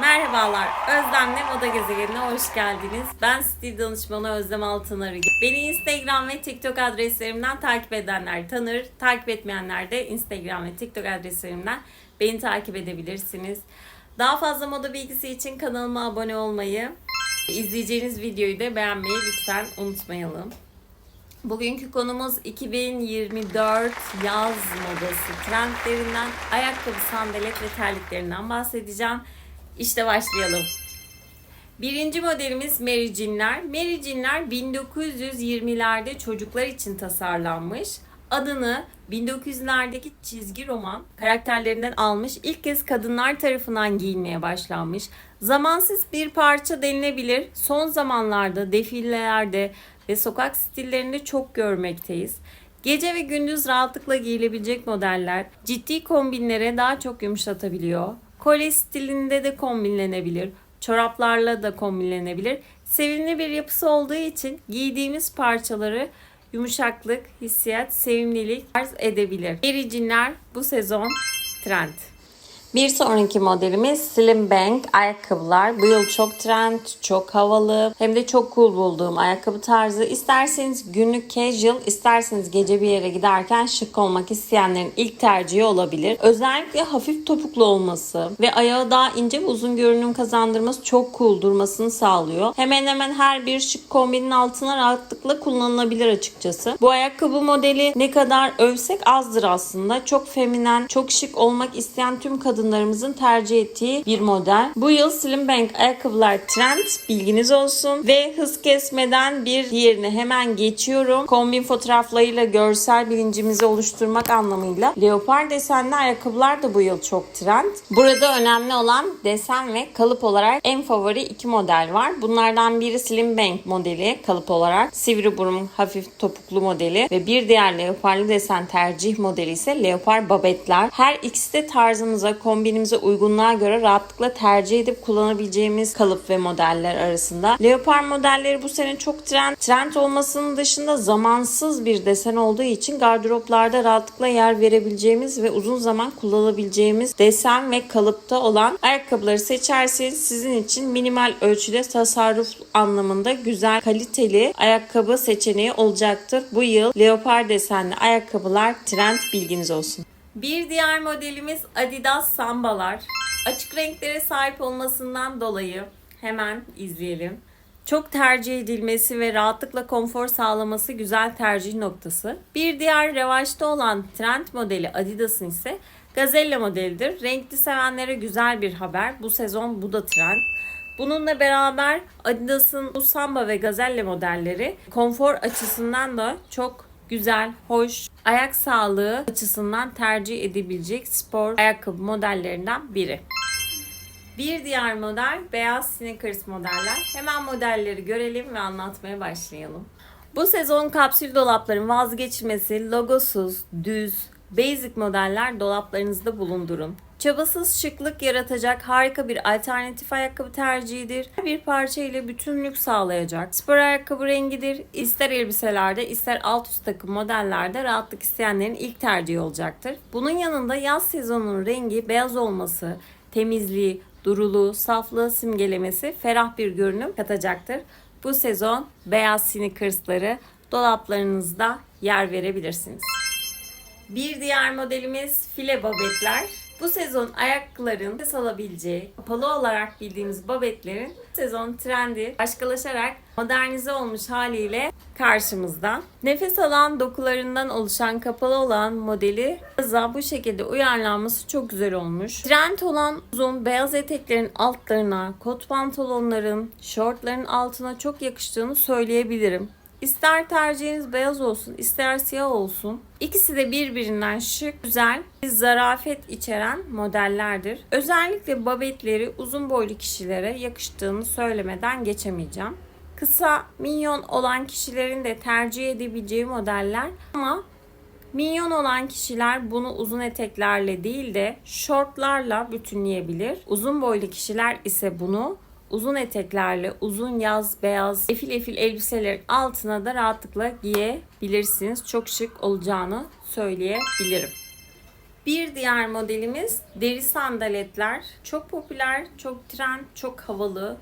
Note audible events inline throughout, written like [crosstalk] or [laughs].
Merhabalar, Özlem'le Moda Gezegenine hoş geldiniz. Ben stil danışmanı Özlem Altınarı. Beni Instagram ve TikTok adreslerimden takip edenler tanır, takip etmeyenler de Instagram ve TikTok adreslerimden beni takip edebilirsiniz. Daha fazla moda bilgisi için kanalıma abone olmayı, izleyeceğiniz videoyu da beğenmeyi lütfen unutmayalım. Bugünkü konumuz 2024 yaz modası trendlerinden, ayakkabı, sandalet ve terliklerinden bahsedeceğim. İşte başlayalım. Birinci modelimiz. Mary Jean'ler 1920'lerde çocuklar için tasarlanmış. Adını 1900'lerdeki çizgi roman karakterlerinden almış. İlk kez kadınlar tarafından giyilmeye başlanmış. Zamansız bir parça denilebilir. Son zamanlarda defilelerde ve sokak stillerinde çok görmekteyiz. Gece ve gündüz rahatlıkla giyilebilecek modeller ciddi kombinlere daha çok yumuşatabiliyor. Kolye stilinde de kombinlenebilir. Çoraplarla da kombinlenebilir. Sevimli bir yapısı olduğu için giydiğimiz parçaları yumuşaklık, hissiyat, sevimlilik arz edebilir. Ericimler bu sezon trend. Bir sonraki modelimiz Slim Bank ayakkabılar. Bu yıl çok trend, çok havalı hem de çok cool bulduğum ayakkabı tarzı. İsterseniz günlük casual, isterseniz gece bir yere giderken şık olmak isteyenlerin ilk tercihi olabilir. Özellikle hafif topuklu olması ve ayağı daha ince ve uzun görünüm kazandırması çok cool durmasını sağlıyor. Hemen hemen her bir şık kombinin altına rahatlıkla kullanılabilir açıkçası. Bu ayakkabı modeli ne kadar övsek azdır aslında. Çok feminen, çok şık olmak isteyen tüm kadın kadınlarımızın tercih ettiği bir model. Bu yıl Slim Bank ayakkabılar trend bilginiz olsun ve hız kesmeden bir diğerine hemen geçiyorum. Kombin fotoğraflarıyla görsel bilincimizi oluşturmak anlamıyla leopar desenli ayakkabılar da bu yıl çok trend. Burada önemli olan desen ve kalıp olarak en favori iki model var. Bunlardan biri Slim Bank modeli kalıp olarak sivri burun hafif topuklu modeli ve bir diğer leoparlı desen tercih modeli ise leopar babetler. Her ikisi de tarzımıza, kombinimize uygunluğa göre rahatlıkla tercih edip kullanabileceğimiz kalıp ve modeller arasında. Leopar modelleri bu sene çok trend. Trend olmasının dışında zamansız bir desen olduğu için gardıroplarda rahatlıkla yer verebileceğimiz ve uzun zaman kullanabileceğimiz desen ve kalıpta olan ayakkabıları seçerseniz sizin için minimal ölçüde tasarruf anlamında güzel kaliteli ayakkabı seçeneği olacaktır. Bu yıl leopar desenli ayakkabılar trend bilginiz olsun. Bir diğer modelimiz Adidas Sambalar. Açık renklere sahip olmasından dolayı hemen izleyelim. Çok tercih edilmesi ve rahatlıkla konfor sağlaması güzel tercih noktası. Bir diğer revaçta olan trend modeli Adidas'ın ise Gazelle modelidir. Renkli sevenlere güzel bir haber. Bu sezon bu da trend. Bununla beraber Adidas'ın bu Samba ve Gazelle modelleri konfor açısından da çok güzel, hoş, ayak sağlığı açısından tercih edebilecek spor ayakkabı modellerinden biri. Bir diğer model beyaz sneakers modeller. Hemen modelleri görelim ve anlatmaya başlayalım. Bu sezon kapsül dolapların vazgeçilmesi logosuz, düz, basic modeller dolaplarınızda bulundurun. Çabasız şıklık yaratacak harika bir alternatif ayakkabı tercihidir. Bir parça ile bütünlük sağlayacak. Spor ayakkabı rengidir. İster elbiselerde ister alt üst takım modellerde rahatlık isteyenlerin ilk tercihi olacaktır. Bunun yanında yaz sezonunun rengi beyaz olması, temizliği, duruluğu, saflığı simgelemesi ferah bir görünüm katacaktır. Bu sezon beyaz sneakersları dolaplarınızda yer verebilirsiniz. Bir diğer modelimiz file babetler. Bu sezon ayakların ses alabileceği, kapalı olarak bildiğimiz babetlerin sezon trendi başkalaşarak modernize olmuş haliyle karşımızda. Nefes alan dokularından oluşan kapalı olan modeli yaza bu şekilde uyarlanması çok güzel olmuş. Trend olan uzun beyaz eteklerin altlarına, kot pantolonların, şortların altına çok yakıştığını söyleyebilirim. İster tercihiniz beyaz olsun, ister siyah olsun. İkisi de birbirinden şık, güzel, bir zarafet içeren modellerdir. Özellikle babetleri uzun boylu kişilere yakıştığını söylemeden geçemeyeceğim. Kısa, minyon olan kişilerin de tercih edebileceği modeller ama Minyon olan kişiler bunu uzun eteklerle değil de şortlarla bütünleyebilir. Uzun boylu kişiler ise bunu uzun eteklerle uzun yaz beyaz efil efil elbiselerin altına da rahatlıkla giyebilirsiniz. Çok şık olacağını söyleyebilirim. Bir diğer modelimiz deri sandaletler. Çok popüler, çok trend, çok havalı.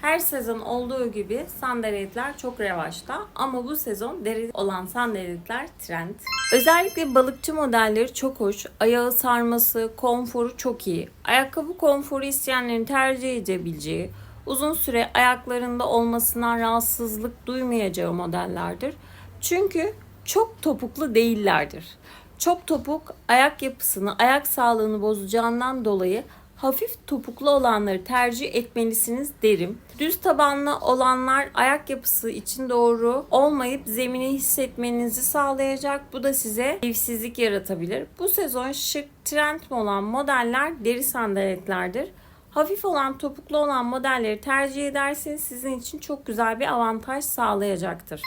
Her sezon olduğu gibi sandaletler çok revaçta ama bu sezon deri olan sandaletler trend. Özellikle balıkçı modelleri çok hoş. Ayağı sarması, konforu çok iyi. Ayakkabı konforu isteyenlerin tercih edebileceği, uzun süre ayaklarında olmasından rahatsızlık duymayacağı modellerdir. Çünkü çok topuklu değillerdir. Çok topuk ayak yapısını, ayak sağlığını bozacağından dolayı hafif topuklu olanları tercih etmelisiniz derim. Düz tabanlı olanlar ayak yapısı için doğru olmayıp zemini hissetmenizi sağlayacak. Bu da size keyifsizlik yaratabilir. Bu sezon şık, trend olan modeller deri sandaletlerdir. Hafif olan, topuklu olan modelleri tercih ederseniz sizin için çok güzel bir avantaj sağlayacaktır.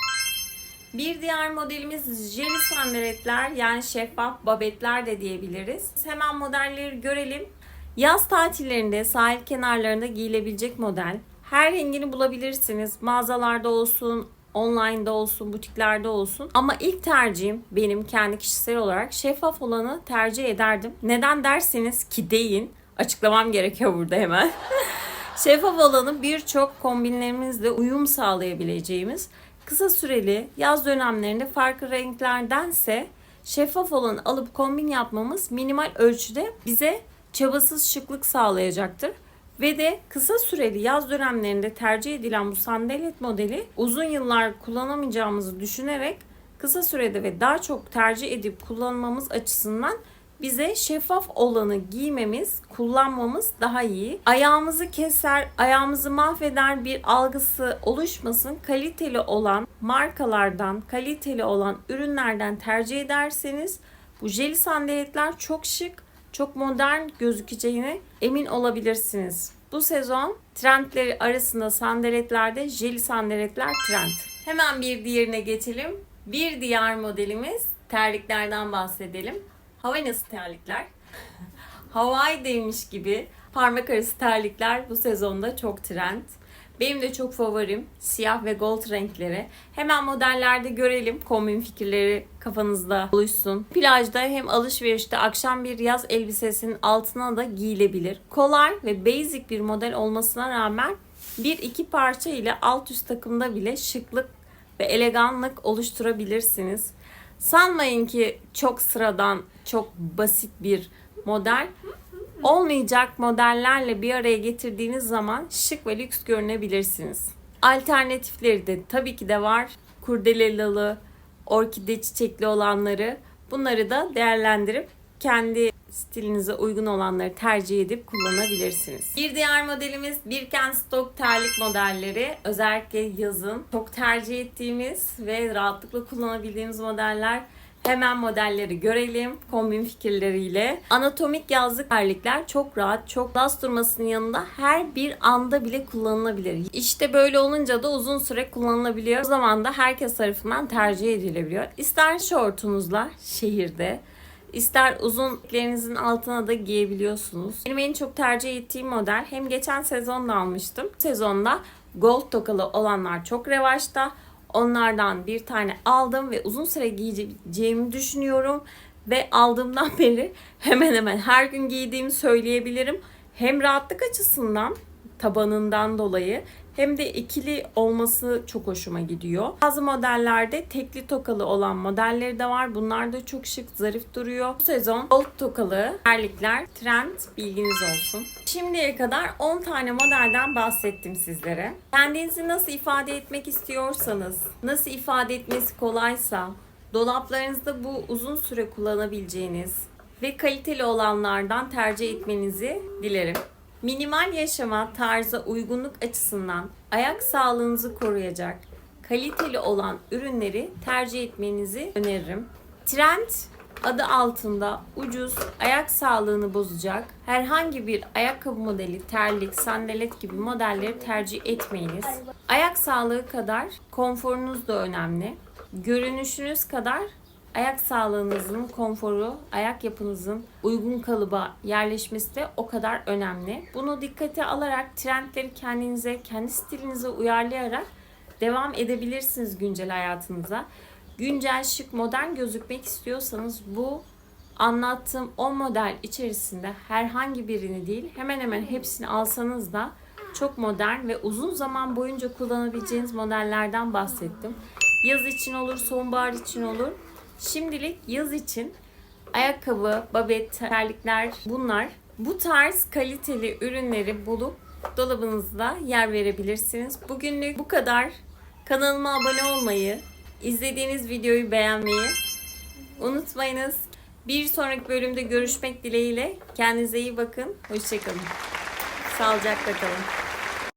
Bir diğer modelimiz jeli sandaletler yani şeffaf babetler de diyebiliriz. Hemen modelleri görelim. Yaz tatillerinde sahil kenarlarında giyilebilecek model. Her rengini bulabilirsiniz. Mağazalarda olsun, online'da olsun, butiklerde olsun. Ama ilk tercihim benim kendi kişisel olarak şeffaf olanı tercih ederdim. Neden derseniz ki deyin. Açıklamam gerekiyor burada hemen. [laughs] şeffaf olanı birçok kombinlerimizle uyum sağlayabileceğimiz kısa süreli yaz dönemlerinde farklı renklerdense şeffaf olanı alıp kombin yapmamız minimal ölçüde bize çabasız şıklık sağlayacaktır. Ve de kısa süreli yaz dönemlerinde tercih edilen bu sandalet modeli uzun yıllar kullanamayacağımızı düşünerek kısa sürede ve daha çok tercih edip kullanmamız açısından bize şeffaf olanı giymemiz, kullanmamız daha iyi. Ayağımızı keser, ayağımızı mahveder bir algısı oluşmasın. Kaliteli olan markalardan, kaliteli olan ürünlerden tercih ederseniz bu jeli sandaletler çok şık, çok modern gözükeceğine emin olabilirsiniz. Bu sezon trendleri arasında sandaletlerde jeli sandaletler trend. Hemen bir diğerine geçelim. Bir diğer modelimiz terliklerden bahsedelim. Hawaii'niz terlikler. [laughs] Hawaii'deymiş gibi parmak arası terlikler bu sezonda çok trend. Benim de çok favorim siyah ve gold renkleri. Hemen modellerde görelim. Kombin fikirleri kafanızda oluşsun. Plajda hem alışverişte akşam bir yaz elbisesinin altına da giyilebilir. Kolay ve basic bir model olmasına rağmen bir iki parça ile alt üst takımda bile şıklık ve eleganlık oluşturabilirsiniz. Sanmayın ki çok sıradan, çok basit bir model. Olmayacak modellerle bir araya getirdiğiniz zaman şık ve lüks görünebilirsiniz. Alternatifleri de tabii ki de var. Kurdelalı, orkide çiçekli olanları. Bunları da değerlendirip kendi stilinize uygun olanları tercih edip kullanabilirsiniz. Bir diğer modelimiz Birkenstock terlik modelleri. Özellikle yazın çok tercih ettiğimiz ve rahatlıkla kullanabildiğimiz modeller. Hemen modelleri görelim kombin fikirleriyle. Anatomik yazlık terlikler çok rahat, çok las durmasının yanında her bir anda bile kullanılabilir. İşte böyle olunca da uzun süre kullanılabiliyor. O zaman da herkes tarafından tercih edilebiliyor. İster şortunuzla şehirde, İster uzunlerinizin altına da giyebiliyorsunuz. Benim en çok tercih ettiğim model hem geçen sezonda almıştım. Sezonda gold tokalı olanlar çok revaçta. Onlardan bir tane aldım ve uzun süre giyeceğimi düşünüyorum. Ve aldığımdan [laughs] beri hemen hemen her gün giydiğimi söyleyebilirim. Hem rahatlık açısından tabanından dolayı hem de ikili olması çok hoşuma gidiyor. Bazı modellerde tekli tokalı olan modelleri de var. Bunlar da çok şık, zarif duruyor. Bu sezon gold tokalı terlikler trend bilginiz olsun. Şimdiye kadar 10 tane modelden bahsettim sizlere. Kendinizi nasıl ifade etmek istiyorsanız, nasıl ifade etmesi kolaysa, dolaplarınızda bu uzun süre kullanabileceğiniz ve kaliteli olanlardan tercih etmenizi dilerim. Minimal yaşama tarza uygunluk açısından ayak sağlığınızı koruyacak kaliteli olan ürünleri tercih etmenizi öneririm. Trend adı altında ucuz, ayak sağlığını bozacak herhangi bir ayakkabı modeli, terlik, sandalet gibi modelleri tercih etmeyiniz. Ayak sağlığı kadar konforunuz da önemli. Görünüşünüz kadar ayak sağlığınızın konforu, ayak yapınızın uygun kalıba yerleşmesi de o kadar önemli. Bunu dikkate alarak trendleri kendinize, kendi stilinize uyarlayarak devam edebilirsiniz güncel hayatınıza. Güncel, şık, modern gözükmek istiyorsanız bu anlattığım 10 model içerisinde herhangi birini değil hemen hemen hepsini alsanız da çok modern ve uzun zaman boyunca kullanabileceğiniz modellerden bahsettim. Yaz için olur, sonbahar için olur. Şimdilik yaz için ayakkabı, babet, terlikler bunlar. Bu tarz kaliteli ürünleri bulup dolabınızda yer verebilirsiniz. Bugünlük bu kadar. Kanalıma abone olmayı, izlediğiniz videoyu beğenmeyi unutmayınız. Bir sonraki bölümde görüşmek dileğiyle. Kendinize iyi bakın. Hoşçakalın. Sağlıcakla kalın.